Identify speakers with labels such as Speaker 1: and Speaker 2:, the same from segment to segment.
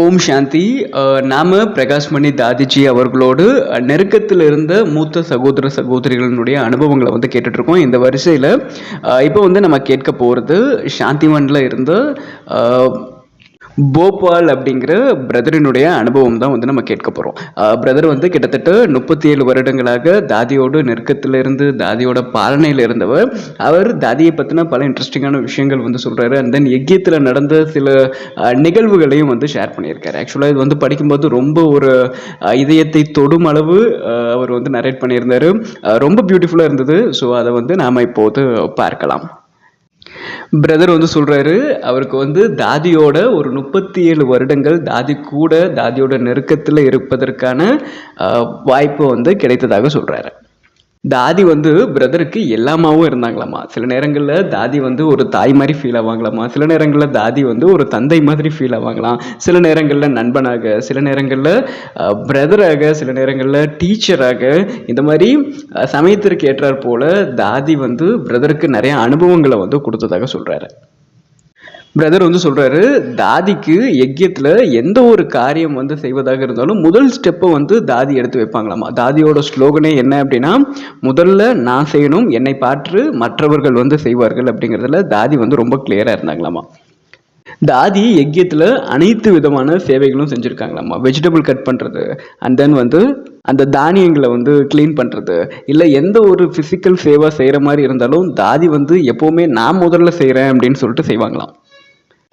Speaker 1: ஓம் சாந்தி. நாம் நாம தாதிஜி அவர்களோடு நெருக்கத்தில் இருந்த மூத்த சகோதர சகோதரிகளினுடைய அனுபவங்களை வந்து கேட்டுட்ருக்கோம். இந்த வரிசையில் இப்போ வந்து நம்ம கேட்க போகிறது சாந்திவனில் இருந்த போபால் அப்படிங்கிற பிரதரினுடைய அனுபவம் தான் வந்து நம்ம கேட்க போகிறோம் பிரதர் வந்து கிட்டத்தட்ட முப்பத்தி ஏழு வருடங்களாக தாதியோடு நெருக்கத்தில் இருந்து தாதியோட பாலனையில் இருந்தவர். அவர் தாதியை பற்றின பல இன்ட்ரெஸ்டிங்கான விஷயங்கள் வந்து சொல்கிறாரு அண்ட் தென் எக்கியத்தில் நடந்த சில நிகழ்வுகளையும் வந்து ஷேர் பண்ணியிருக்காரு. ஆக்சுவலாக இது வந்து படிக்கும்போது ரொம்ப ஒரு இதயத்தை தொடும் அளவு அவர் வந்து நரேட் பண்ணியிருந்தாரு. ரொம்ப பியூட்டிஃபுல்லாக இருந்தது. ஸோ அதை வந்து நாம் இப்போது பார்க்கலாம். பிரதர் வந்து சொல்கிறாரு அவருக்கு வந்து தாதியோட ஒரு முப்பத்தி ஏழு வருடங்கள் தாதி கூட தாதியோட நெருக்கத்தில் இருப்பதற்கான வாய்ப்பு வந்து கிடைத்ததாக சொல்கிறாரு தாதி வந்து பிரதருக்கு எல்லாமாவும் இருந்தாங்களாமா? சில நேரங்களில் தாதி வந்து ஒரு தாய் மாதிரி ஃபீல் ஆவாங்களாமா? சில நேரங்களில் தாதி வந்து ஒரு தந்தை மாதிரி ஃபீல் ஆவாங்களாம். சில நேரங்களில் நண்பனாக சில நேரங்களில் பிரதராக சில நேரங்களில் டீச்சராக இந்த மாதிரி சமயத்திற்கு ஏற்றாற் போல தாதி வந்து பிரதருக்கு நிறைய அனுபவங்களை வந்து கொடுத்ததாக சொல்கிறாரு பிரதர் வந்து சொல்றாரு தாதிக்கு யஜ்யத்துல எந்த ஒரு காரியம் வந்து செய்வதாக இருந்தாலும் முதல் ஸ்டெப்பை வந்து தாதி எடுத்து வைப்பாங்களாமா? தாதியோட ஸ்லோகனே என்ன அப்படின்னா முதல்ல நான் செய்யணும் என்னை பாற்று மற்றவர்கள் வந்து செய்வார்கள் அப்படிங்கிறதுல தாதி வந்து ரொம்ப கிளியரா இருந்தாங்களாமா? தாதி யஜ்யத்தில் அனைத்து விதமான சேவைகளும் செஞ்சுருக்காங்களாமா? வெஜிடபிள் கட் பண்ணுறது அண்ட் தென் வந்து அந்த தானியங்களை வந்து க்ளீன் பண்ணுறது இல்லை எந்த ஒரு ஃபிசிக்கல் சேவை செய்கிற மாதிரி இருந்தாலும் தாதி வந்து எப்போவுமே நான் முதல்ல செய்கிறேன் அப்படின்னு சொல்லிட்டு செய்வாங்களாம்.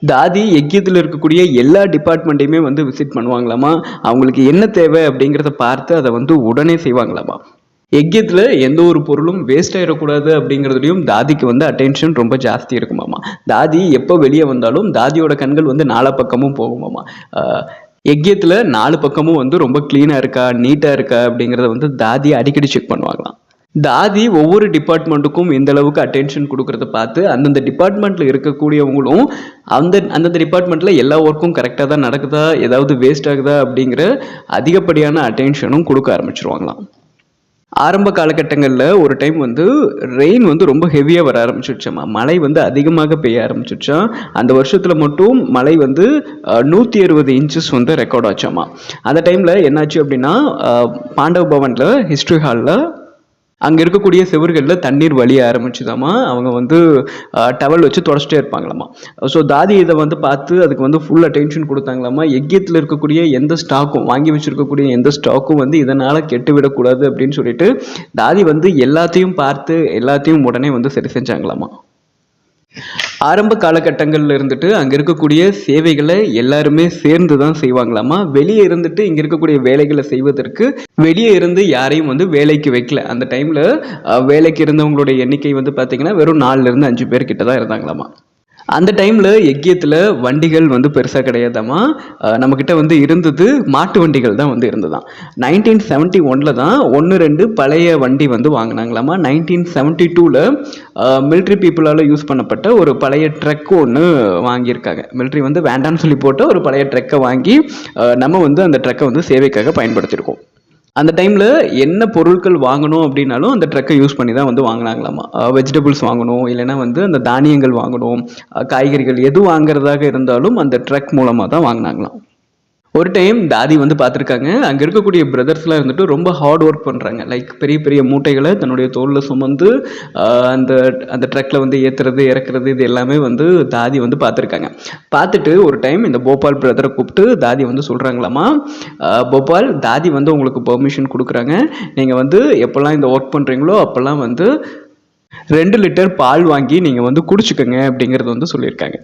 Speaker 1: தாதி எக்கியத்தில் இருக்கக்கூடிய எல்லா டிபார்ட்மெண்ட்டையுமே வந்து விசிட் பண்ணுவாங்களாமா? அவங்களுக்கு என்ன தேவை அப்படிங்கிறத பார்த்து அதை வந்து உடனே செய்வாங்களாமா? எக்கியத்தில் எந்த ஒரு பொருளும் வேஸ்ட் ஆகிடக்கூடாது அப்படிங்கிறதுலையும் தாதிக்கு வந்து அட்டென்ஷன் ரொம்ப ஜாஸ்தி இருக்குமாமா? தாதி எப்போ வெளியே வந்தாலும் தாதியோட கண்கள் வந்து நாலா பக்கமும் போகுமாமா? எக்கியத்தில் நாலு பக்கமும் வந்து ரொம்ப க்ளீனாக இருக்கா நீட்டாக இருக்கா அப்படிங்கிறத வந்து தாதி அடிக்கடி செக் பண்ணுவாங்களாம். தாதி ஒவ்வொரு டிபார்ட்மெண்ட்டுக்கும் இந்த அளவுக்கு அட்டென்ஷன் கொடுக்கறத பார்த்து அந்தந்த டிபார்ட்மெண்ட்டில் இருக்கக்கூடியவங்களும் அந்த அந்தந்த டிபார்ட்மெண்ட்டில் எல்லா ஒர்க்கும் கரெக்டாக தான் நடக்குதா ஏதாவது வேஸ்ட் ஆகுதா அப்படிங்கிற அதிகப்படியான அட்டென்ஷனும் கொடுக்க ஆரம்பிச்சிருவாங்களாம். ஆரம்ப காலகட்டங்களில் ஒரு டைம் வந்து ரெயின் வந்து ரொம்ப ஹெவியாக வர ஆரம்பிச்சிருச்சாமா? மழை வந்து அதிகமாக பெய்ய ஆரம்பிச்சிருச்சாம் அந்த வருஷத்தில் மட்டும் மழை வந்து நூற்றி அறுபது இன்ச்சஸ் வந்து ரெக்கார்ட் ஆச்சாம்மா அந்த டைமில் என்னாச்சு அப்படின்னா பாண்டவ பவனில் ஹிஸ்ட்ரி ஹாலில் அங்கே இருக்கக்கூடிய செவர்களில் தண்ணீர் வழிய ஆரம்பிச்சுதாமா? அவங்க வந்து டவல் வச்சு தொடச்சிட்டே இருப்பாங்களாமா? ஸோ தாதி இதை வந்து பார்த்து அதுக்கு வந்து ஃபுல் அட்டென்ஷன் கொடுத்தாங்களாமா? எக்கியத்தில் இருக்கக்கூடிய எந்த ஸ்டாக்கும் வாங்கி வச்சுருக்கக்கூடிய எந்த ஸ்டாக்கும் வந்து இதனால் கெட்டு விடக்கூடாது அப்படின்னு சொல்லிட்டு தாதி வந்து எல்லாத்தையும் பார்த்து எல்லாத்தையும் உடனே வந்து சரி செஞ்சாங்களாமா? ஆரம்ப காலகட்டங்கள்ல இருந்துட்டு அங்க இருக்கக்கூடிய சேவைகளை எல்லாருமே சேர்ந்து தான் செய்வாங்களாமா? வெளியே இருந்துட்டு இங்க இருக்கக்கூடிய வேலைகளை செய்வதற்கு வெளியே இருந்து யாரையும் வந்து வேலைக்கு வைக்கல. அந்த டைம்ல அஹ், வேலைக்கு இருந்தவங்களுடைய எண்ணிக்கை வந்து பாத்தீங்கன்னா வெறும் நாலுல இருந்து அஞ்சு பேர் கிட்ட தான் இருந்தாங்களாமா? அந்த டைமில் எக்கியத்தில் வண்டிகள் வந்து பெருசாக கிடையாதாமா நம்மக்கிட்ட வந்து இருந்தது மாட்டு வண்டிகள் தான் வந்து இருந்ததாம். நைன்டீன் செவன்ட்டி ஒனில் தான் ஒன்று ரெண்டு பழைய வண்டி வந்து வாங்கினாங்களாமா நைன்டீன் செவன்ட்டி டூவில் மிலிட்ரி பீப்புளால் யூஸ் பண்ணப்பட்ட ஒரு பழைய ட்ரக் ஒன்று வாங்கியிருக்காங்க. மிலிட்ரி வந்து வேண்டாம்னு சொல்லி போட்டு ஒரு பழைய ட்ரக்கை வாங்கி நம்ம வந்து அந்த ட்ரக்கை வந்து சேவைக்காக பயன்படுத்தியிருக்கோம். அந்த டைமில் என்ன பொருட்கள் வாங்கணும் அப்படின்னாலும் அந்த ட்ரக்கை யூஸ் பண்ணி தான் வந்து வாங்கினாங்களாமா? வெஜிடபிள்ஸ் வாங்கணும் இல்லைன்னா வந்து அந்த தானியங்கள் வாங்கணும் காய்கறிகள் எது வாங்குறதாக இருந்தாலும் அந்த ட்ரக் மூலமாக தான் வாங்கினாங்களாம். ஒரு டைம் தாதி வந்து பார்த்துருக்காங்க. அங்கே இருக்கக்கூடிய பிரதர்ஸ்லாம் இருந்துட்டு ரொம்ப ஹார்ட் ஒர்க் பண்ணுறாங்க லைக் பெரிய பெரிய மூட்டைகளை தன்னுடைய தோளில் சுமந்து அந்த அந்த ட்ரக்கில் வந்து ஏற்றுறது இறக்குறது இது எல்லாமே வந்து தாதி வந்து பார்த்துருக்காங்க. பார்த்துட்டு ஒரு டைம் இந்த போபால் பிரதரை கூப்பிட்டு தாதி வந்து சொல்கிறாங்களாமா போபால் தாதி வந்து உங்களுக்கு பெர்மிஷன் கொடுக்குறாங்க. நீங்கள் வந்து எப்போல்லாம் இந்த ஒர்க் பண்ணுறீங்களோ அப்போல்லாம் வந்து ரெண்டு லிட்டர் பால் வாங்கி நீங்கள் வந்து குடிச்சுக்கோங்க அப்படிங்கிறது வந்து சொல்லியிருக்காங்க.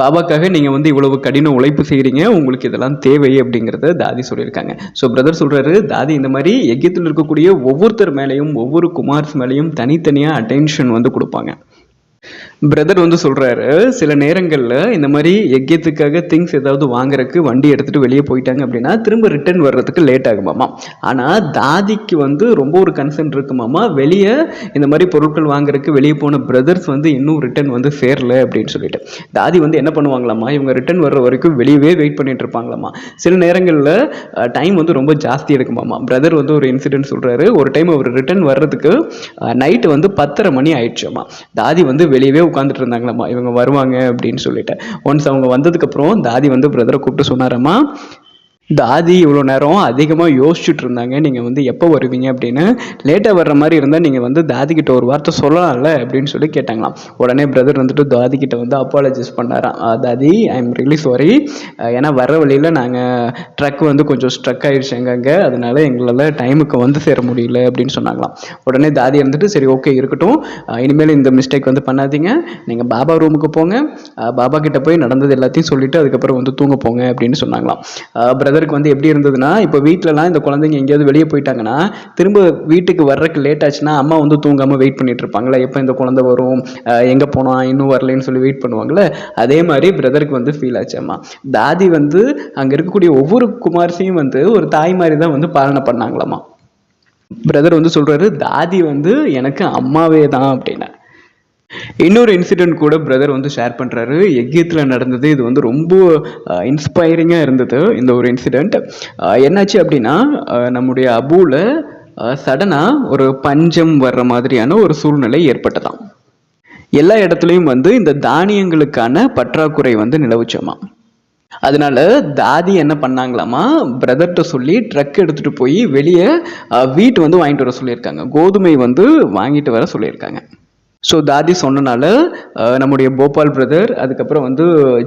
Speaker 1: பாபாக்காக நீங்கள் வந்து இவ்வளவு கடின உழைப்பு செய்கிறீங்க உங்களுக்கு இதெல்லாம் தேவை அப்படிங்கிறத தாதி சொல்லியிருக்காங்க. ஸோ பிரதர் சொல்கிறாரு தாதி இந்த மாதிரி யஜ்யத்தில் இருக்கக்கூடிய ஒவ்வொருத்தர் மேலேயும் ஒவ்வொரு குமார்ஸ் மேலேயும் தனித்தனியாக அட்டென்ஷன் வந்து கொடுப்பாங்க. பிரதர் வந்து சொல்கிறாரு சில நேரங்களில் இந்த மாதிரி எக்கியத்துக்காக திங்ஸ் ஏதாவது வாங்குறதுக்கு வண்டி எடுத்துகிட்டு வெளியே போயிட்டாங்க அப்படின்னா திரும்ப ரிட்டர்ன் வர்றதுக்கு லேட் ஆகுமாமா ஆனால் தாதிக்கு வந்து ரொம்ப ஒரு கன்சர்ன் இருக்குமாமா வெளியே இந்த மாதிரி பொருட்கள் வாங்குறதுக்கு வெளியே போன பிரதர்ஸ் வந்து இன்னும் ரிட்டர்ன் வந்து சேரல அப்படின்னு சொல்லிட்டு. தாதி வந்து என்ன பண்ணுவாங்களாமா இவங்க ரிட்டர்ன் வர்ற வரைக்கும் வெளியவே வெயிட் பண்ணிட்டு இருப்பாங்களாமா சில நேரங்களில் டைம் வந்து ரொம்ப ஜாஸ்தி எடுக்குமாமா பிரதர் வந்து ஒரு இன்சிடென்ட் சொல்கிறாரு ஒரு டைம் அவர் ரிட்டர்ன் வர்றதுக்கு நைட்டு வந்து பத்தரை மணி ஆயிடுச்சுமா தாதி வந்து வெளியவே உட்காந்துட்டு இருந்தாங்களாம்மா. இவங்க வருவாங்க அப்படின்னு சொல்லிட்டு. ஒன்ஸ் அவங்க வந்ததுக்கப்புறம் தாதி வந்து பிரதரை கூப்பிட்டு சொன்னாரம்மா தாதி இவ்வளோ நேரம் அதிகமாக யோசிச்சுட்டு இருந்தாங்க. நீங்கள் வந்து எப்போ வருவீங்க அப்படின்னு? லேட்டாக வர்ற மாதிரி இருந்தால் நீங்கள் வந்து தாதி ஒரு வார்த்தை சொல்லலாம்ல அப்படின்னு சொல்லி கேட்டாங்களாம். உடனே பிரதர் வந்துட்டு தாதி வந்து அப்பாலஜைஸ் பண்ணாராம். தாதி ஐ எம் ரியலி சாரி ஏன்னா வர வழியில் நாங்கள் ட்ரக் வந்து கொஞ்சம் ஸ்ட்ரக் ஆகிடுச்சு எங்கங்கே. அதனால எங்களால் டைமுக்கு வந்து சேர முடியல அப்படின்னு சொன்னாங்களாம். உடனே தாதி இருந்துட்டு சரி ஓகே இருக்கட்டும். இனிமேல் இந்த மிஸ்டேக் வந்து பண்ணாதீங்க. நீங்கள் பாபா ரூமுக்கு போங்க. பாபா கிட்ட போய் நடந்தது எல்லாத்தையும் சொல்லிவிட்டு அதுக்கப்புறம் வந்து தூங்க போங்க அப்படின்னு சொன்னாங்களாம். பிரதர் பிரதருக்கு வந்து எப்படி இருந்ததுன்னா இப்போ வீட்டிலலாம் இந்த குழந்தைங்க எங்கேயாவது வெளியே போயிட்டாங்கன்னா திரும்ப வீட்டுக்கு வர்றதுக்கு லேட் ஆச்சுன்னா அம்மா வந்து தூங்காமல் வெயிட் பண்ணிட்டு இருப்பாங்களே எப்போ இந்த குழந்தை வரும் எங்கே போனால் இன்னும் வரலைன்னு சொல்லி வெயிட் பண்ணுவாங்களே அதே மாதிரி பிரதருக்கு வந்து ஃபீல் ஆச்சு அம்மா. தாதி வந்து அங்கே இருக்கக்கூடிய ஒவ்வொரு குமார்சையும் வந்து ஒரு தாய் மாதிரி தான் வந்து பாலனை பண்ணாங்களாம்மா. பிரதர் வந்து சொல்கிறாரு தாதி வந்து எனக்கு அம்மாவே தான் அப்படின்னு இன்னொரு இன்சிடென்ட் கூட பிரதர் வந்து ஷேர் பண்ணுறாரு எக்கியத்தில் நடந்தது இது வந்து ரொம்ப இன்ஸ்பைரிங்காக இருந்தது இந்த ஒரு இன்சிடெண்ட் என்னாச்சு அப்படின்னா நம்முடைய அபூவில் சடனாக ஒரு பஞ்சம் வர்ற மாதிரியான ஒரு சூழ்நிலை ஏற்பட்டதாம். எல்லா இடத்துலையும் வந்து இந்த தானியங்களுக்கான பற்றாக்குறை வந்து நிலவுச்சோமா. அதனால தாதி என்ன பண்ணாங்களாமா பிரதர்கிட்ட சொல்லி ட்ரக் எடுத்துட்டு போய் வெளியே வீட்டு வந்து வாங்கிட்டு வர சொல்லியிருக்காங்க. கோதுமை வந்து வாங்கிட்டு வர சொல்லியிருக்காங்க. ஸோ தாதி சொன்னனால நம்முடைய போபால் பிரதர் அதுக்கப்புறம் வந்து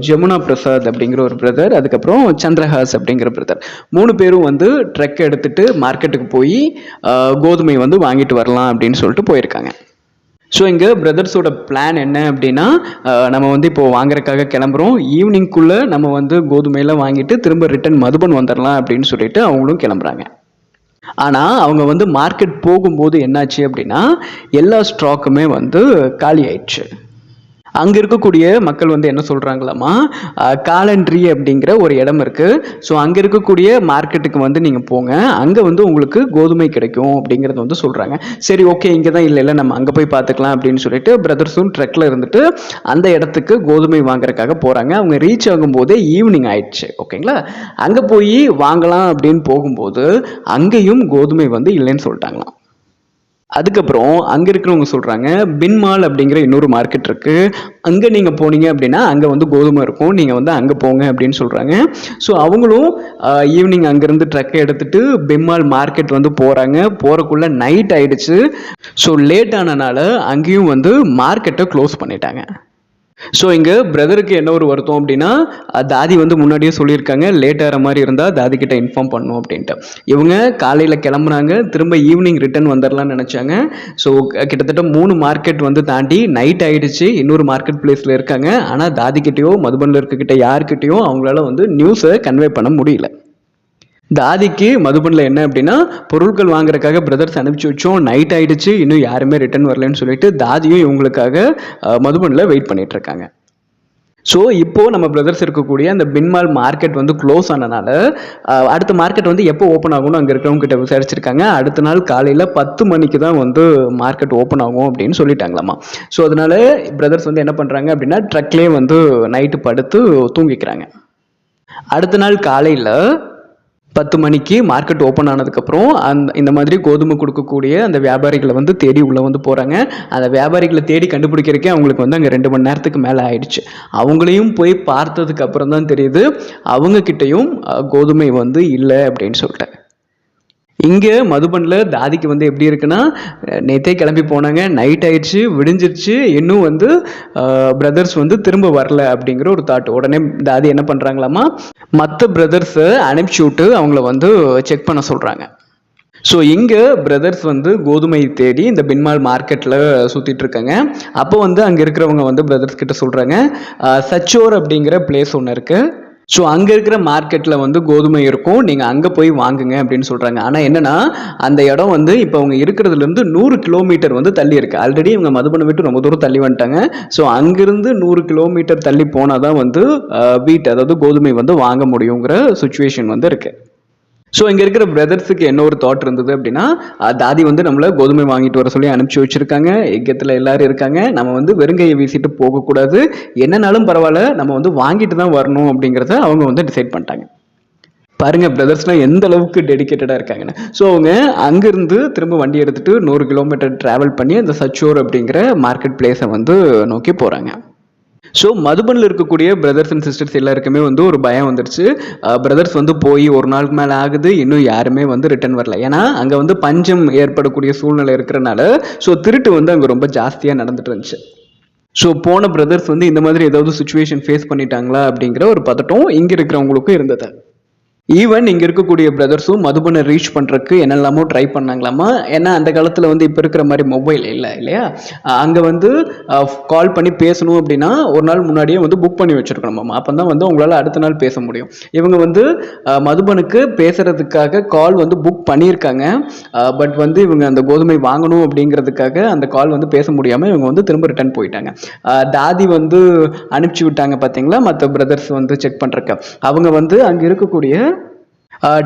Speaker 1: ஜமுனா பிரசாத் அப்படிங்கிற ஒரு பிரதர் அதுக்கப்புறம் சந்திரஹாஸ் அப்படிங்கிற பிரதர் மூணு பேரும் வந்து ட்ரக் எடுத்துட்டு மார்க்கெட்டுக்கு போய் கோதுமை வந்து வாங்கிட்டு வரலாம் அப்படின்னு சொல்லிட்டு போயிருக்காங்க. ஸோ இங்கே பிரதர்ஸோட பிளான் என்ன அப்படின்னா நம்ம வந்து இப்போ வாங்குறதுக்காக கிளம்புறோம். ஈவினிங்குள்ளே நம்ம வந்து கோதுமையெல்லாம் வாங்கிட்டு திரும்ப ரிட்டன் மதுபன் வந்துடலாம் அப்படின்னு சொல்லிட்டு அவங்களும் கிளம்புறாங்க. ஆனால் அவங்க வந்து மார்க்கெட் போகும்போது என்னாச்சு அப்படின்னா எல்லா ஸ்டாக்குமே வந்து காலி ஆயிடுச்சு அங்கே இருக்கக்கூடிய மக்கள் வந்து என்ன சொல்கிறாங்களாமா காலண்ட்ரி அப்படிங்கிற ஒரு இடம் இருக்குது ஸோ அங்கே இருக்கக்கூடிய மார்க்கெட்டுக்கு வந்து நீங்கள் போங்க. அங்கே வந்து உங்களுக்கு கோதுமை கிடைக்கும் அப்படிங்கிறத வந்து சொல்கிறாங்க சரி ஓகே இங்கே தான் இல்லை இல்லை நம்ம அங்கே போய் பார்த்துக்கலாம் அப்படின்னு சொல்லிட்டு பிரதர்ஸும் ட்ரெக்கில் இருந்துட்டு அந்த இடத்துக்கு கோதுமை வாங்குறதுக்காக போகிறாங்க அவங்க ரீச் ஆகும்போதே ஈவினிங் ஆயிடுச்சு ஓகேங்களா அங்கே போய் வாங்கலாம் அப்படின்னு போகும்போது அங்கேயும் கோதுமை வந்து இல்லைன்னு சொல்லிட்டாங்களாம். அதுக்கப்புறம் அங்கே இருக்கிறவங்க சொல்கிறாங்க பின்மால் அப்படிங்கிற இன்னொரு மார்க்கெட் இருக்குது அங்கே நீங்கள் போனீங்க அப்படின்னா அங்கே வந்து கோதுமை இருக்கும். நீங்கள் வந்து அங்கே போங்க அப்படின்னு சொல்கிறாங்க ஸோ அவங்களும் ஈவினிங் அங்கேருந்து ட்ரக்கை எடுத்துட்டு பின்மால் மார்க்கெட் வந்து போகிறாங்க போகிறக்குள்ளே நைட் ஆயிடுச்சு. ஸோ லேட் ஆனனால அங்கேயும் வந்து மார்க்கெட்டை க்ளோஸ் பண்ணிட்டாங்க. ஸோ இங்கே பிரதருக்கு என்ன ஒரு வருத்தம் அப்படின்னா தாதி வந்து முன்னாடியே சொல்லியிருக்காங்க லேட் ஆகிற மாதிரி இருந்தால் தாதி கிட்ட இன்ஃபார்ம் பண்ணும் அப்படின்ட்டு. இவங்க காலையில் கிளம்புனாங்க திரும்ப ஈவினிங் ரிட்டர்ன் வந்துடலாம்னு நினச்சாங்க. ஸோ கிட்டத்தட்ட மூணு மார்க்கெட் வந்து தாண்டி நைட் ஆகிடுச்சு இன்னொரு மார்க்கெட் பிளேஸில் இருக்காங்க. ஆனால் தாதிக்கிட்டேயோ மதுபனில் இருக்கக்கிட்ட யாருக்கிட்டேயோ அவங்களால வந்து நியூஸை கன்வே பண்ண முடியல. தாதிக்கு மதுபனில் என்ன அப்படின்னா பொருட்கள் வாங்குறதுக்காக பிரதர்ஸ் அனுப்பிச்சு வச்சோம். நைட் ஆகிடுச்சு இன்னும் யாருமே ரிட்டர்ன் வரலன்னு சொல்லிட்டு தாதியும் இவங்களுக்காக மதுபனில் வெயிட் பண்ணிட்டு இருக்காங்க. ஸோ இப்போ நம்ம பிரதர்ஸ் இருக்கக்கூடிய அந்த பின்மால் மார்க்கெட் வந்து க்ளோஸ் ஆனனால அடுத்த மார்க்கெட் வந்து எப்போ ஓப்பன் ஆகும்னு அங்கே இருக்கிறவங்க கிட்ட விசாரிச்சிருக்காங்க. அடுத்த நாள் காலையில் பத்து மணிக்கு தான் வந்து மார்க்கெட் ஓப்பன் ஆகும் அப்படின்னு சொல்லிட்டாங்களாமா. ஸோ அதனால பிரதர்ஸ் வந்து என்ன பண்ணுறாங்க அப்படின்னா ட்ரக்லேயே வந்து நைட்டு படுத்து தூங்கிக்கிறாங்க. அடுத்த நாள் காலையில் பத்து மணிக்கு மார்க்கெட் ஓப்பன் ஆனதுக்கப்புறம் அந்த இந்த மாதிரி கோதுமை கொடுக்கக்கூடிய அந்த வியாபாரிகளை வந்து தேடி உள்ளே வந்து போகிறாங்க அந்த வியாபாரிகளை தேடி கண்டுபிடிக்கிறக்கே அவங்களுக்கு வந்து அங்கே ரெண்டு மணி நேரத்துக்கு மேலே ஆயிடுச்சு. அவங்களையும் போய் பார்த்ததுக்கு அப்புறம் தான் தெரியுது அவங்கக்கிட்டையும் கோதுமை வந்து இல்லை அப்படின்னு சொல்லிட்டு இங்கே மதுபனில் தாதிக்கு வந்து எப்படி இருக்குன்னா நேற்றே நேத்தே கிளம்பி போனாங்க நைட் ஆயிடுச்சு விடிஞ்சிருச்சு இன்னும் வந்து பிரதர்ஸ் வந்து திரும்ப வரல அப்படிங்கிற ஒரு தாட் உடனே தாதி என்ன பண்ணுறாங்களாமா மற்ற பிரதர்ஸை அனுப்பிச்சி விட்டு அவங்கள வந்து செக் பண்ண சொல்கிறாங்க ஸோ இங்கே பிரதர்ஸ் வந்து கோதுமை தேடி இந்த பின்மால் மார்க்கெட்டில் சுற்றிட்டு இருக்காங்க. அப்போ வந்து அங்கே இருக்கிறவங்க வந்து பிரதர்ஸ் கிட்ட சொல்கிறாங்க சச்சோர் அப்படிங்கிற பிளேஸ் ஒன்று இருக்குது ஸோ அங்கே இருக்கிற மார்க்கெட்டில் வந்து கோதுமை இருக்கும். நீங்கள் அங்கே போய் வாங்குங்க அப்படின்னு சொல்கிறாங்க ஆனால் என்னென்னா அந்த இடம் வந்து இப்போ அவங்க இருக்கிறதுலேருந்து நூறு கிலோமீட்டர் வந்து தள்ளி இருக்கு. ஆல்ரெடி இவங்க மதுபனை விட்டு ரொம்ப தூரம் தள்ளி வந்துட்டாங்க. ஸோ அங்கேருந்து நூறு கிலோமீட்டர் தள்ளி போனால் தான் வந்து வீட் அதாவது கோதுமை வந்து வாங்க முடியுங்கிற சுச்சுவேஷன் வந்து இருக்குது ஸோ இங்கே இருக்கிற பிரதர்ஸுக்கு என்ன ஒரு தாட் இருந்தது அப்படின்னா தாதி வந்து நம்மளை கோதுமை வாங்கிட்டு வர சொல்லி அனுப்பிச்சி வச்சுருக்காங்க. எக்கத்தில் எல்லாரும் இருக்காங்க. நம்ம வந்து வெறுங்கையை வீசிட்டு போகக்கூடாது. என்னனாலும் பரவாயில்ல நம்ம வந்து வாங்கிட்டு தான் வரணும் அப்படிங்கிறத அவங்க வந்து டிசைட் பண்ணிட்டாங்க. பாருங்க பிரதர்ஸ்லாம் எந்த அளவுக்கு டெடிக்கேட்டடாக இருக்காங்கன்னு. ஸோ அவங்க அங்கேருந்து திரும்ப வண்டி எடுத்துட்டு நூறு கிலோமீட்டர் ட்ராவல் பண்ணி அந்த சச்சோர் அப்படிங்கிற மார்க்கெட் பிளேஸை வந்து நோக்கி போகிறாங்க ஸோ மதுபனில் இருக்கக்கூடிய பிரதர்ஸ் அண்ட் சிஸ்டர்ஸ் எல்லாருக்குமே வந்து ஒரு பயம் வந்துருச்சு. Uh, பிரதர்ஸ் வந்து போய் ஒரு நாளுக்கு மேலே ஆகுது இன்னும் யாருமே வந்து ரிட்டர்ன் வரல. ஏன்னா அங்கே வந்து பஞ்சம் ஏற்படக்கூடிய சூழ்நிலை இருக்கிறனால ஸோ திருட்டு வந்து அங்கே ரொம்ப ஜாஸ்தியாக நடந்துட்டு இருந்துச்சு. ஸோ போன பிரதர்ஸ் வந்து இந்த மாதிரி ஏதாவது சுச்சுவேஷன் ஃபேஸ் பண்ணிட்டாங்களா அப்படிங்கிற ஒரு பதட்டம் இங்கே இருக்கிறவங்களுக்கும் இருந்தது. ஈவன் இங்கே இருக்கக்கூடிய பிரதர்ஸும் மதுபனை ரீச் பண்ணுறதுக்கு என்னெல்லாமோ ட்ரை பண்ணாங்களாமா? ஏன்னா அந்த காலத்தில் வந்து இப்போ இருக்கிற மாதிரி மொபைல் இல்லை இல்லையா? அங்கே வந்து கால் பண்ணி பேசணும் அப்படின்னா ஒரு நாள் முன்னாடியே வந்து புக் பண்ணி வச்சுருக்கணுமாமா. அப்போ தான் வந்து உங்களால் அடுத்த நாள் பேச முடியும். இவங்க வந்து மதுபனுக்கு பேசுறதுக்காக கால் வந்து புக் பண்ணியிருக்காங்க. பட் வந்து இவங்க அந்த கோதுமை வாங்கணும் அப்படிங்கிறதுக்காக அந்த கால் வந்து பேச முடியாமல் இவங்க வந்து திரும்ப ரிட்டர்ன் போயிட்டாங்க. தாதி வந்து அனுப்பிச்சி விட்டாங்க பார்த்தீங்களா மற்ற பிரதர்ஸ் வந்து செக் பண்ணுறக்கு அவங்க வந்து அங்கே இருக்கக்கூடிய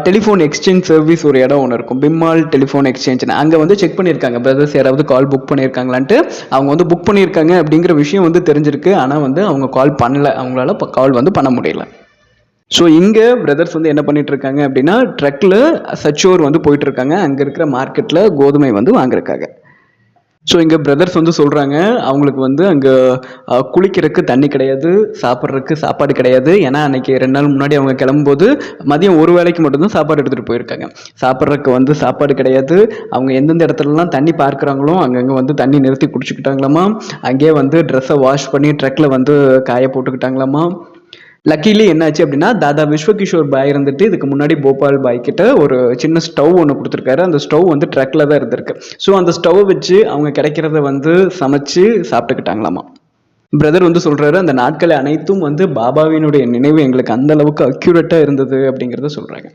Speaker 1: டெலிஃபோன் எக்ஸ்சேஞ்ச் சர்வீஸ் ஒரு இடம் ஒன்று இருக்கும். பிம்மால் டெலிஃபோன் எக்ஸ்சேஞ்ச்னு அங்கே வந்து செக் பண்ணியிருக்காங்க பிரதர்ஸ் யாராவது கால் புக் பண்ணியிருக்காங்களான்ட்டு அவங்க வந்து புக் பண்ணியிருக்காங்க அப்படிங்கிற விஷயம் வந்து தெரிஞ்சிருக்கு. ஆனால் வந்து அவங்க கால் பண்ணல. அவங்களால கால் வந்து பண்ண முடியல. ஸோ இங்கே பிரதர்ஸ் வந்து என்ன பண்ணிட்டு இருக்காங்க அப்படின்னா ட்ரக்கில் சச்சோர் வந்து போயிட்டு இருக்காங்க அங்கே இருக்கிற மார்க்கெட்டில் கோதுமை வந்து வாங்குறக்காக ஸோ இங்கே பிரதர்ஸ் வந்து சொல்கிறாங்க அவங்களுக்கு வந்து அங்கே குளிக்கிறதுக்கு தண்ணி கிடையாது சாப்பிட்றதுக்கு சாப்பாடு கிடையாது. ஏன்னா அன்னைக்கு ரெண்டு நாள் முன்னாடி அவங்க கிளம்பும்போது மதியம் ஒரு வேளைக்கு மட்டும்தான் சாப்பாடு எடுத்துகிட்டு போயிருக்காங்க. சாப்பிட்றதுக்கு வந்து சாப்பாடு கிடையாது. அவங்க எந்தெந்த இடத்துலலாம் தண்ணி பார்க்குறாங்களோ அங்கங்கே வந்து தண்ணி நிறுத்தி குடிச்சுக்கிட்டாங்களாமா. அங்கேயே வந்து ட்ரெஸ்ஸை வாஷ் பண்ணி ட்ரக்கில் வந்து காய போட்டுக்கிட்டாங்களாமா. லக்கிலி என்னாச்சு அப்படின்னா தாதா விஸ்வகிஷோர் பாய் இருந்துட்டு இதுக்கு முன்னாடி போபால் பாய் கிட்ட ஒரு சின்ன ஸ்டவ் ஒன்று கொடுத்துருக்காரு. அந்த ஸ்டவ் வந்து ட்ரக்கில் தான் இருந்திருக்கு. ஸோ அந்த ஸ்டவ் வச்சு அவங்க கிடைக்கிறத வந்து சமைச்சு சாப்பிட்டுக்கிட்டாங்களாமா. பிரதர் வந்து சொல்கிறாரு அந்த நாட்கள் அனைத்தும் வந்து பாபாவினுடைய நினைவு எங்களுக்கு அந்த அளவுக்கு அக்யூரேட்டாக இருந்தது அப்படிங்கிறத சொல்கிறாங்க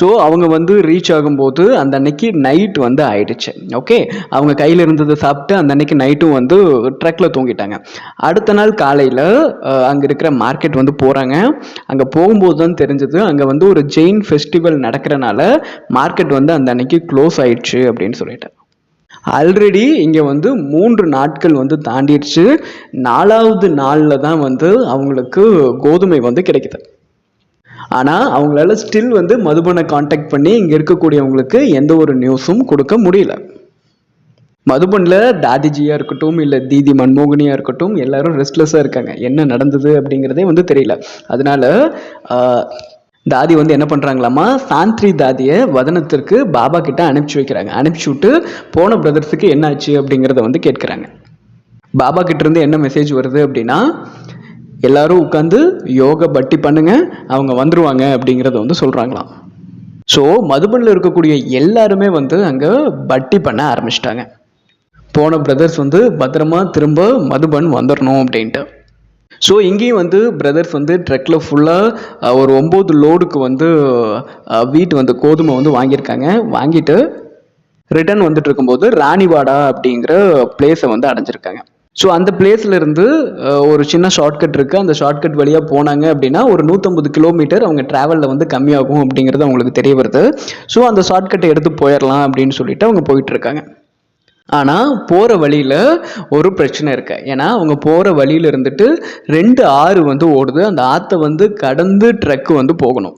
Speaker 1: ஸோ அவங்க வந்து ரீச் ஆகும்போது அந்த அன்னைக்கு நைட் வந்து ஆயிடுச்சு. ஓகே அவங்க கையில் இருந்ததை சாப்பிட்டு அந்த அன்னைக்கு நைட்டும் வந்து ட்ரக்கில் தூங்கிட்டாங்க. அடுத்த நாள் காலையில் அங்கே இருக்கிற மார்க்கெட் வந்து போகிறாங்க அங்கே போகும்போது தான் தெரிஞ்சது அங்கே வந்து ஒரு ஜெயின் ஃபெஸ்டிவல் நடக்கிறனால மார்க்கெட் வந்து அந்த அன்னைக்கு க்ளோஸ் ஆயிடுச்சு அப்படின்னு சொல்லிட்டு. ஆல்ரெடி இங்கே வந்து மூன்று நாட்கள் வந்து தாண்டிடுச்சு. நாலாவது நாளில் தான் வந்து அவங்களுக்கு கோதுமை வந்து கிடைக்குது. ஆனால் அவங்களால ஸ்டில் வந்து மதுபனை காண்டாக்ட் பண்ணி இங்கே இருக்கக்கூடியவங்களுக்கு எந்த ஒரு நியூஸும் கொடுக்க முடியல. மதுபனில் தாதிஜியாக இருக்கட்டும் இல்லை தீதி மன்மோகினியாக இருக்கட்டும் எல்லாரும் ரெஸ்ட்லெஸ்ஸாக இருக்காங்க. என்ன நடந்தது அப்படிங்கிறதே வந்து தெரியல. அதனால தாதி வந்து என்ன பண்ணுறாங்களாமா சாந்திரி தாதியை வதனத்திற்கு பாபா கிட்ட அனுப்பிச்சி வைக்கிறாங்க. அனுப்பிச்சி விட்டு போன பிரதர்ஸுக்கு என்னாச்சு அப்படிங்கிறத வந்து கேட்குறாங்க. பாபா கிட்டேருந்து என்ன மெசேஜ் வருது அப்படின்னா எல்லாரும் உட்காந்து யோகா பட்டி பண்ணுங்க அவங்க வந்துருவாங்க அப்படிங்கிறத வந்து சொல்றாங்களாம். ஸோ மதுபனில் இருக்கக்கூடிய எல்லாருமே வந்து அங்கே பட்டி பண்ண ஆரம்பிச்சிட்டாங்க. போன பிரதர்ஸ் வந்து பத்திரமா திரும்ப மதுபன் வந்துடணும் அப்படின்ட்டு. ஸோ இங்கேயும் வந்து பிரதர்ஸ் வந்து ட்ரக்கில் ஃபுல்லாக ஒரு ஒம்பது லோடுக்கு வந்து வீட்டு வந்து கோதுமை வந்து வாங்கியிருக்காங்க. வாங்கிட்டு ரிட்டர்ன் வந்துட்டு இருக்கும்போது ராணிவாடா அப்படிங்கிற பிளேஸை வந்து அடைஞ்சிருக்காங்க. ஸோ அந்த பிளேஸ்ல இருந்து ஒரு சின்ன ஷார்ட்கட் இருக்குது அந்த ஷார்ட்கட் வழியாக போனாங்க அப்படின்னா ஒரு நூற்றம்பது கிலோமீட்டர் அவங்க ட்ராவலில் வந்து கம்மியாகும் அப்படிங்கிறது அவங்களுக்கு தெரிய வருது. ஸோ அந்த ஷார்ட்கட்டை எடுத்து போயிடலாம் அப்படின்னு சொல்லிட்டு அவங்க போயிட்டுருக்காங்க. ஆனால் போகிற வழியில் ஒரு பிரச்சனை இருக்கு. ஏன்னா அவங்க போகிற வழியில் இருந்துட்டு ரெண்டு ஆறு வந்து ஓடுது. அந்த ஆற்றை வந்து கடந்து ட்ரக்கு வந்து போகணும்.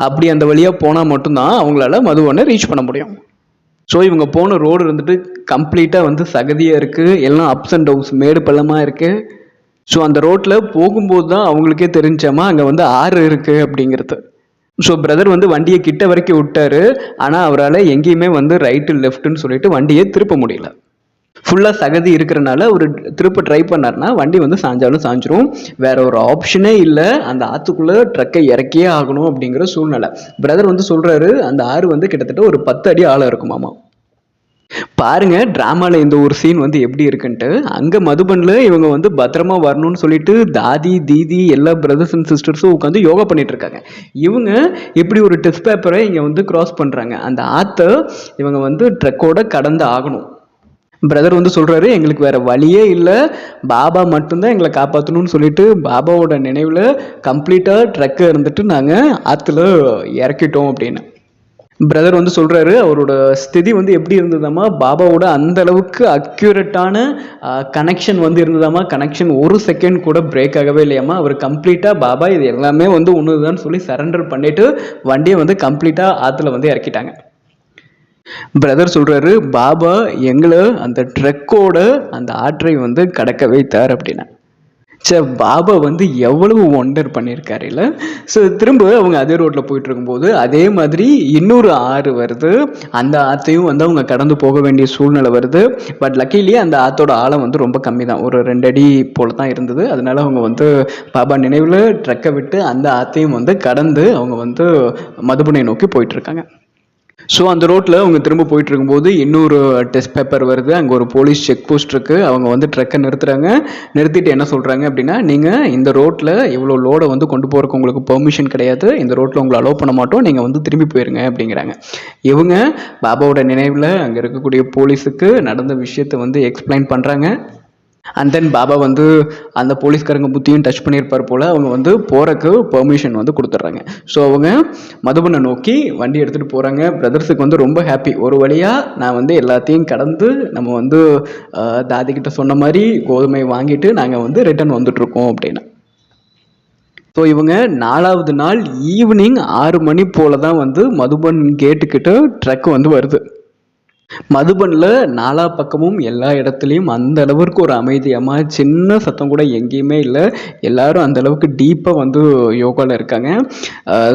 Speaker 1: அப்படி அந்த வழியாக போனால் மட்டும்தான் அவங்களால மதுவனை ரீச் பண்ண முடியும். ஸோ இவங்க போன ரோடு இருந்துட்டு கம்ப்ளீட்டாக வந்து சகதியாக இருக்குது எல்லாம் அப்ஸ் அண்ட் டவுன்ஸ் மேடு பள்ளமாக இருக்குது ஸோ அந்த ரோட்டில் போகும்போது தான் அவங்களுக்கே தெரிஞ்சாமா அங்கே வந்து ஆறு இருக்குது அப்படிங்கிறது. ஸோ பிரதர் வந்து வண்டியை கிட்ட வரைக்கும் விட்டாரு. ஆனால் அவரால் எங்கேயுமே வந்து ரைட்டு லெஃப்ட்டுன்னு சொல்லிட்டு வண்டியை திருப்ப முடியல. ஃபுல்லாக சகதி இருக்கிறனால ஒரு திருப்ப ட்ரை பண்ணார்னா வண்டி வந்து சாஞ்சாலும் சாஞ்சிரும். வேற ஒரு ஆப்ஷனே இல்லை. அந்த ஆற்றுக்குள்ளே ட்ரக்கை இறக்கியே ஆகணும் அப்படிங்கிற சூழ்நிலை. பிரதர் வந்து சொல்கிறாரு அந்த ஆறு வந்து கிட்டத்தட்ட ஒரு பத்து அடி ஆழம் இருக்குமாமா பாருங்க டிராமால இந்த ஒரு சீன் வந்து எப்படி இருக்குன்ட்டு. அங்கே மதுபனில் இவங்க வந்து பத்திரமா வரணும்னு சொல்லிட்டு தாதி தீதி எல்லா பிரதர்ஸ் அண்ட் சிஸ்டர்ஸும் உட்காந்து யோகா பண்ணிட்டு இருக்காங்க. இவங்க இப்படி ஒரு டெஸ்ட் பேப்பரை இங்கே வந்து கிராஸ் பண்ணுறாங்க அந்த ஆற்றை இவங்க வந்து ட்ரக்கோட கடந்து ஆகணும். பிரதர் வந்து சொல்கிறாரு எங்களுக்கு வேற வழியே இல்லை. பாபா மட்டும்தான் எங்களை காப்பாற்றணும்னு சொல்லிட்டு பாபாவோட நினைவில் கம்ப்ளீட்டாக ட்ரக்கை இருந்துட்டு நாங்கள் ஆற்றுல இறக்கிட்டோம் அப்படின்னு. பிரதர் வந்து சொல்கிறாரு அவரோட ஸ்திதி வந்து எப்படி இருந்ததாமா பாபாவோட அந்த அளவுக்கு அக்யூரேட்டான கனெக்ஷன் வந்து இருந்ததாமா கனெக்ஷன் ஒரு செகண்ட் கூட பிரேக் ஆகவே இல்லையாமா அவர் கம்ப்ளீட்டாக பாபா இது எல்லாமே வந்து ஒன்று தான் சொல்லி சரண்டர் பண்ணிட்டு வண்டியை வந்து கம்ப்ளீட்டாக ஆற்றுல வந்து இறக்கிட்டாங்க. பிரதர் சொல்கிறாரு பாபா எங்களை அந்த ட்ரக்கோட அந்த ஆற்றை வந்து கடக்க வைத்தார் அப்படின்னா. சே பாபா வந்து எவ்வளவு ஒண்டர் பண்ணியிருக்காரு இல்லை? ஸோ திரும்ப அவங்க அதே ரோட்டில் போயிட்டு இருக்கும்போது அதே மாதிரி இன்னொரு ஆறு வருது. அந்த ஆற்றையும் வந்து அவங்க கடந்து போக வேண்டிய சூழ்நிலை வருது. பட் லக்கிலேயே அந்த ஆற்றோட ஆழம் வந்து ரொம்ப கம்மி தான் ஒரு ரெண்டு அடி போல தான் இருந்தது. அதனால அவங்க வந்து பாபா நினைவில் ட்ரக்கை விட்டு அந்த ஆற்றையும் வந்து கடந்து அவங்க வந்து மதுபனை நோக்கி போயிட்டு இருக்காங்க ஸோ அந்த ரோட்டில் அவங்க திரும்ப போயிட்டு இருக்கும்போது இன்னொரு டெஸ்ட் பேப்பர் வருது. அங்கே ஒரு போலீஸ் செக் போஸ்ட் இருக்குது அவங்க வந்து ட்ரக்கை நிறுத்துறாங்க. நிறுத்திட்டு என்ன சொல்கிறாங்க அப்படின்னா நீங்கள் இந்த ரோட்டில் இவ்வளோ லோடை வந்து கொண்டு போகிறக்கு உங்களுக்கு பெர்மிஷன் கிடையாது. இந்த ரோட்டில் உங்களை அலோவ் பண்ண மாட்டோம். நீங்கள் வந்து திரும்பி போயிருங்க அப்படிங்கிறாங்க. இவங்க பாபாவோட நினைவில் அங்கே இருக்கக்கூடிய போலீஸுக்கு நடந்த விஷயத்தை வந்து எக்ஸ்பிளைன் பண்ணுறாங்க அண்ட் தென் பாபா வந்து அந்த போலீஸ்காரங்க புத்தியும் டச் பண்ணியிருப்பார் போல் அவங்க வந்து போகிறக்கு பெர்மிஷன் வந்து கொடுத்துட்றாங்க. ஸோ அவங்க மதுபனை நோக்கி வண்டி எடுத்துகிட்டு போகிறாங்க பிரதர்ஸுக்கு வந்து ரொம்ப ஹாப்பி ஒரு வழியாக நான் வந்து எல்லாத்தையும் கடந்து நம்ம வந்து தாதிக்கிட்ட சொன்ன மாதிரி கோதுமை வாங்கிட்டு நாங்கள் வந்து ரிட்டர்ன் வந்துட்ருக்கோம் அப்படின்னு. ஸோ இவங்க நாலாவது நாள் ஈவினிங் ஆறு மணி போல தான் வந்து மதுபன் கேட்டுக்கிட்ட ட்ரக் வந்து வருது. மதுபனில் நாலா பக்கமும் எல்லா இடத்துலையும் அந்த அளவுக்கு ஒரு அமைதியமாக சின்ன சத்தம் கூட எங்கேயுமே இல்லை. எல்லாரும் அந்த அளவுக்கு டீப்பாக வந்து யோகாவில் இருக்காங்க.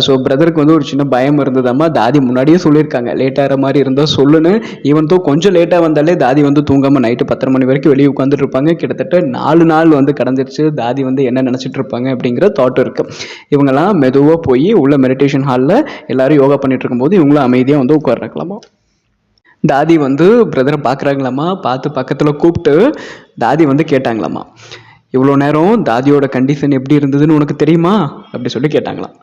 Speaker 1: ஸோ பிரதருக்கு வந்து ஒரு சின்ன பயம் இருந்ததாம்மா தாதி முன்னாடியே சொல்லியிருக்காங்க. லேட்டாகிற மாதிரி இருந்தால் சொல்லுன்னு. ஈவன் தோ கொஞ்சம் லேட்டாக வந்தாலே தாதி வந்து தூங்காமல் நைட்டு பத்தரை மணி வரைக்கும் வெளியே உட்காந்துட்டு இருப்பாங்க. கிட்டத்தட்ட நாலு நாள் வந்து கடந்துருச்சு. தாதி வந்து என்ன நினச்சிட்டு இருப்பாங்க அப்படிங்கிற தாட் இருக்குது இவங்கெல்லாம் மெதுவாக போய் உள்ள மெடிடேஷன் ஹாலில் எல்லாரும் யோகா பண்ணிட்டு இருக்கும்போது இவங்களும் அமைதியாக வந்து உட்கார்றக்கலாமா தாதி வந்து பிரதரை பார்க்குறாங்களாம்மா பார்த்து பக்கத்தில் கூப்பிட்டு தாதி வந்து கேட்டாங்களாம்மா. இவ்வளோ நேரம் தாதியோட கண்டிஷன் எப்படி இருந்ததுன்னு உனக்கு தெரியுமா? அப்படி சொல்லி கேட்டாங்களாம்.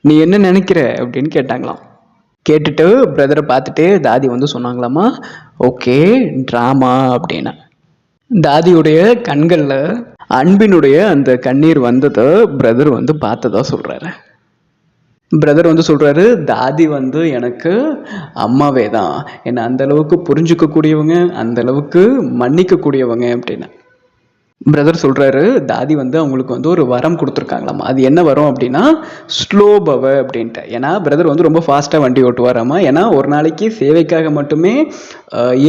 Speaker 1: நீ என்ன நினைக்கிற? அப்படின்னு கேட்டாங்களாம். கேட்டுட்டு பிரதரை பார்த்துட்டு தாதி வந்து சொன்னாங்களாம்மா ஓகே ட்ராமா அப்படின்னா. தாதியுடைய கண்களில் அன்பினுடைய அந்த கண்ணீர் வந்ததை பிரதர் வந்து பார்த்ததா சொல்கிறாரு பிரதர் வந்து சொல்கிறாரு தாதி வந்து எனக்கு அம்மாவே தான். என்னை அந்த அளவுக்கு புரிஞ்சுக்கக்கூடியவங்க அந்த அளவுக்கு மன்னிக்கக்கூடியவங்க அப்படின்னு. பிரதர் சொல்கிறாரு தாதி வந்து அவங்களுக்கு வந்து ஒரு வரம் கொடுத்துருக்காங்களாம்? அது என்ன வரம் அப்படின்னா ஸ்லோ பவ அப்படின்ட்டு. ஏன்னா பிரதர் வந்து ரொம்ப ஃபாஸ்ட்டாக வண்டி ஓட்டுவாராமா? ஏன்னா ஒரு நாளைக்கு சேவைக்காக மட்டுமே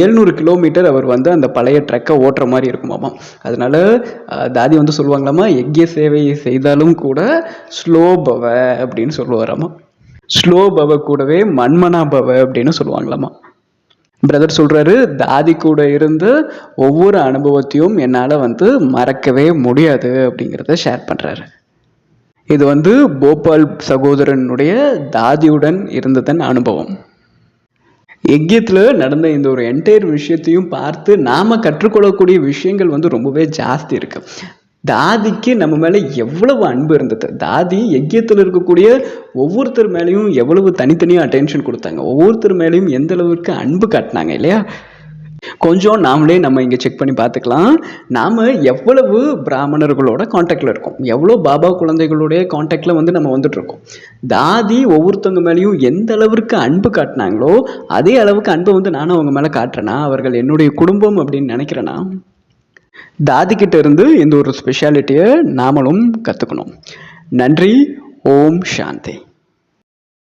Speaker 1: எழுநூறு கிலோமீட்டர் அவர் வந்து அந்த பழைய ட்ரக்கை ஓட்டுற மாதிரி இருக்குமாமா? அதனால தாதி வந்து சொல்லுவாங்களாமா? எக்கிய சேவை செய்தாலும் கூட ஸ்லோ பவ அப்படின்னு சொல்லுவாராமா? ஸ்லோ பவ கூடவே மண்மனா பவ அப்படின்னு சொல்லுவாங்களாமா? பிரதர் சொல்கிறாரு தாதி கூட இருந்து ஒவ்வொரு அனுபவத்தையும் என்னால் வந்து மறக்கவே முடியாது அப்படிங்கிறத ஷேர் பண்ணுறாரு இது வந்து போபால் சகோதரனுடைய தாதியுடன் இருந்ததன் அனுபவம். எக்கியத்தில் நடந்த இந்த ஒரு என்டையர் விஷயத்தையும் பார்த்து நாம் கற்றுக்கொள்ளக்கூடிய விஷயங்கள் வந்து ரொம்பவே ஜாஸ்தி இருக்குது தாதிக்கு நம்ம மேலே எவ்வளவு அன்பு இருந்தது. தாதி எக்கியத்தில் இருக்கக்கூடிய ஒவ்வொருத்தர் மேலேயும் எவ்வளவு தனித்தனியாக அட்டென்ஷன் கொடுத்தாங்க. ஒவ்வொருத்தர் மேலேயும் எந்த அளவுக்கு அன்பு காட்டினாங்க இல்லையா? கொஞ்சம் நாமளே நம்ம இங்கே செக் பண்ணி பார்த்துக்கலாம். நாம் எவ்வளவு பிராமணர்களோட காண்டாக்டில் இருக்கோம். எவ்வளோ பாபா குழந்தைகளுடைய காண்டாக்டில் வந்து நம்ம வந்துட்டுருக்கோம் தாதி ஒவ்வொருத்தவங்க மேலேயும் எந்த அளவிற்கு அன்பு காட்டினாங்களோ அதே அளவுக்கு அன்பை வந்து நானும் அவங்க மேலே காட்டுறேன்னா அவர்கள் என்னுடைய குடும்பம் அப்படின்னு நினைக்கிறேன்னா தாதி கிட்ட இருந்து இந்த ஒரு ஸ்பெஷாலிட்டியை நாமளும் கற்றுக்கணும் நன்றி ஓம் சாந்தி.